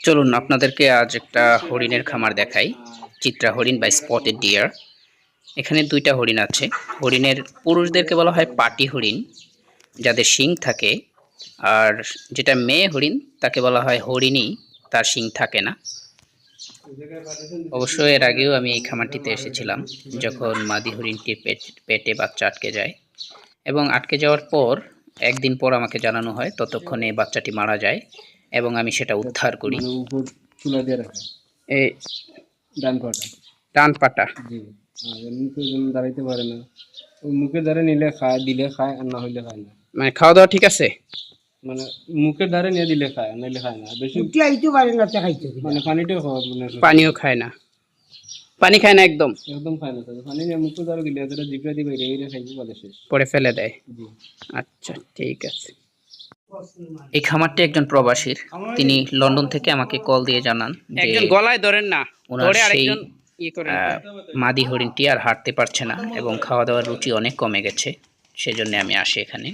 চলুন আপনাদেরকে আজ একটা হরিণের খামার দেখাই। চিত্রা হরিণ বা স্পটেড ডিয়ার এখানে দুইটা হরিণ আছে। হরিণের পুরুষদেরকে বলা হয় পাটি হরিণ, যাদের শিং থাকে। আর যেটা মেয়ে হরিণ, তাকে বলা হয় হরিণী, তার শিং থাকে না। অবশ্য এর আগেও আমি এই খামারটিতে এসেছিলাম, যখন মাদি হরিণটির পেট, পেটে বাচ্চা আটকে যায়। এবং আটকে যাওয়ার পর, একদিন পর আমাকে জানানো হয়, ততক্ষণে বাচ্চাটি মারা যায়। এবং আমি সেটা উদ্ধার করি। মানে ডান পাটা। ডান পাটা। জি। দাঁড়াইতে পারে না। মুখে দ্বারে নিলে খায় দিলে খায় আর না হইলে খায় না। মানে খাওয়া দাওয়া ঠিক আছে? মানে মুখের দ্বারে নিয়ে দিলে খায় নাইলে খায় না। বেশি আইতে পারে না খাইতে মানে পানিটাও খাওয়া মানে পানিও খায় না। পানি খায় না একদম। একদম খায় না। পানি নিয়ে মুখে দ্বারা দিলে জিপড়া দিবে রে রে খাইতে পারে পরে ফেলে দেয়। জি। আচ্ছা ঠিক আছে। এই খামারটি একজন প্রবাসীর। তিনি লন্ডন থেকে আমাকে কল দিয়ে জানান যে গলায় ধরেন না ওনার সেই ইয়ে মাদি হরিণটি আর হাঁটতে পারছে না এবং খাওয়া দাওয়ার রুচি অনেক কমে গেছে সেজন্য আমি আসি এখানে।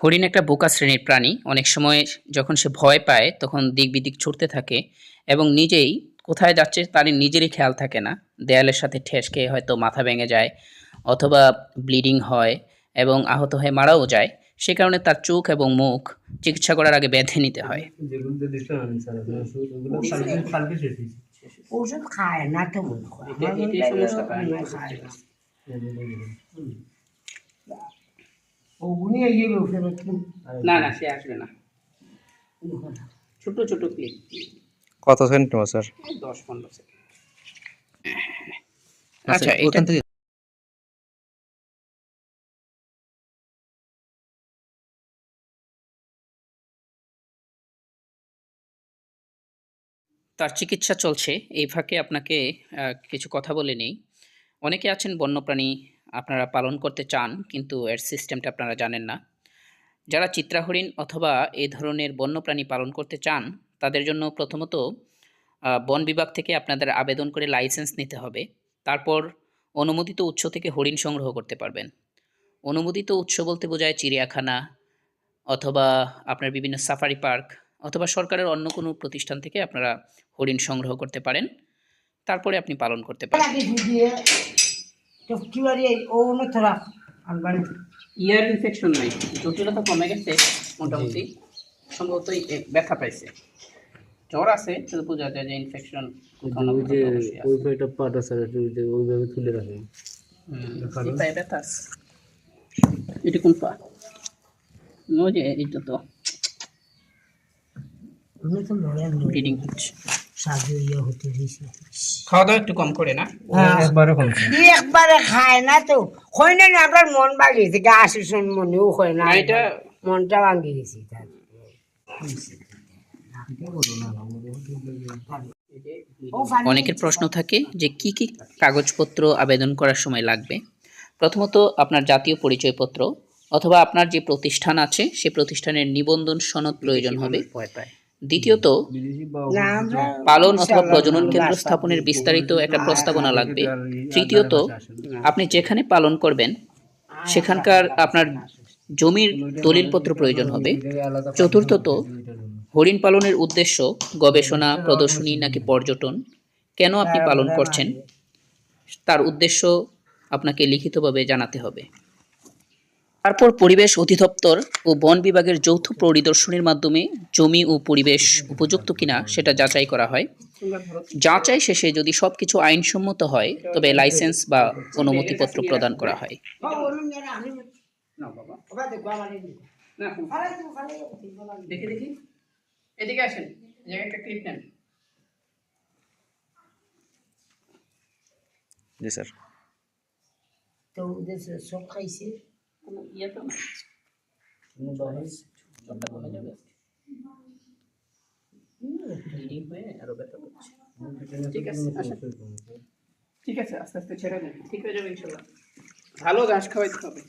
হরিণ একটা বোকা শ্রেণির প্রাণী। অনেক সময় যখন সে ভয় পায় তখন দিক বিদিক ছুটতে থাকে এবং নিজেই কোথায় যাচ্ছে তার নিজেরই খেয়াল থাকে না। দেয়ালের সাথে ঠেস খেয়ে হয়তো মাথা ভেঙে যায় অথবা ব্লিডিং হয় এবং আহত হয়ে মারাও যায়। সে কারণে তার চোখ এবং মুখ চিকিৎসা করার আগে বেঁধে নিতে হয়। ওষুধ খায় না তো। ওগুনি এগিয়ে না। না সে আসবে না। ছোট ছোট ক্লিপ কত সেন্টিমিটার স্যার দশ পনেরো সেকেন্ড। আচ্ছা এটা থেকে তার চিকিৎসা চলছে। এই ফাঁকে আপনাকে আহ, কিছু কথা বলে নেই। অনেকে আছেন বন্যপ্রাণী আপনারা পালন করতে চান কিন্তু এর সিস্টেমটা আপনারা জানেন না। যারা চিত্রাহরিণ অথবা এই ধরনের বন্যপ্রাণী পালন করতে চান তাদের জন্য প্রথমত বন বিভাগ থেকে আপনাদের আবেদন করে লাইসেন্স নিতে হবে। তারপর অনুমোদিত উৎস থেকে হরিণ সংগ্রহ করতে পারবেন। অনুমোদিত উৎস বলতে বোঝায় চিড়িয়াখানা অথবা আপনার বিভিন্ন সাফারি পার্ক অথবা সরকারের অন্য কোনো প্রতিষ্ঠান থেকে আপনারা হরিণ সংগ্রহ করতে পারেন। তারপরে আপনি পালন করতে পারেন। ইয়ার ইনফেকশন নাই। জটিলতা কমে গেছে মোটামুটি। সম্ভবত ব্যথা পাইছে। জ্বর আছে শুধু বোঝা যায় যে ইনফেকশন ওই যে ওই কয়টা পাটা যে ওইভাবে তুলে রাখে পায়ে ব্যথা আছে। এটা কোন পা? ও যে এটা তো। ব্লিডিং হচ্ছে। ইয়ে খাওয়া দাওয়া একটু কম করে না? একবারে কম একবারে খায় না তো। হয় না না আপনার মন ভাঙিয়েছে গা মনেও হয় না। না, এটা- মনটা ভাঙি গেছি। তার অনেকের প্রশ্ন থাকে যে কি কি কাগজপত্র আবেদন করার সময় লাগবে? প্রথমত আপনার জাতীয় পরিচয়পত্র অথবা আপনার যে প্রতিষ্ঠান আছে, সে প্রতিষ্ঠানের নিবন্ধন সনদ প্রয়োজন হবে। দ্বিতীয়ত, পালন অথবা প্রজনন কেন্দ্র স্থাপনের বিস্তারিত একটা প্রস্তাবনা লাগবে। তৃতীয়ত, আপনি যেখানে পালন করবেন, সেখানকার আপনার জমির দলিলপত্র প্রয়োজন হবে। চতুর্থত হরিণ পালনের উদ্দেশ্য গবেষণা প্রদর্শনী নাকি পর্যটন? কেন আপনি পালন করছেন? তার উদ্দেশ্য আপনাকে লিখিতভাবে জানাতে হবে। তারপর পরিবেশ অধিদপ্তর ও বন বিভাগের যৌথ পরিদর্শনের মাধ্যমে জমি ও পরিবেশ উপযুক্ত কিনা সেটা যাচাই করা হয়। যাচাই শেষে যদি সবকিছু আইনসম্মত হয় তবে লাইসেন্স বা অনুমতিপত্র প্রদান করা হয়। দেখি দেখি। এদিকে আসেন একটা ক্লিপ নেন। জি স্যার। তো ওদের সব খাইছে? কোনো ইয়ে তো না কমে যাবে। ব্লিডিং হয়ে আরও ব্যথা করছে। ঠিক আছে ঠিক আছে আস্তে আস্তে ছেড়ে দেন। ঠিক হয়ে যাবে ইনশাল্লাহ। ভালো ঘাস খাওয়াইতে হবে।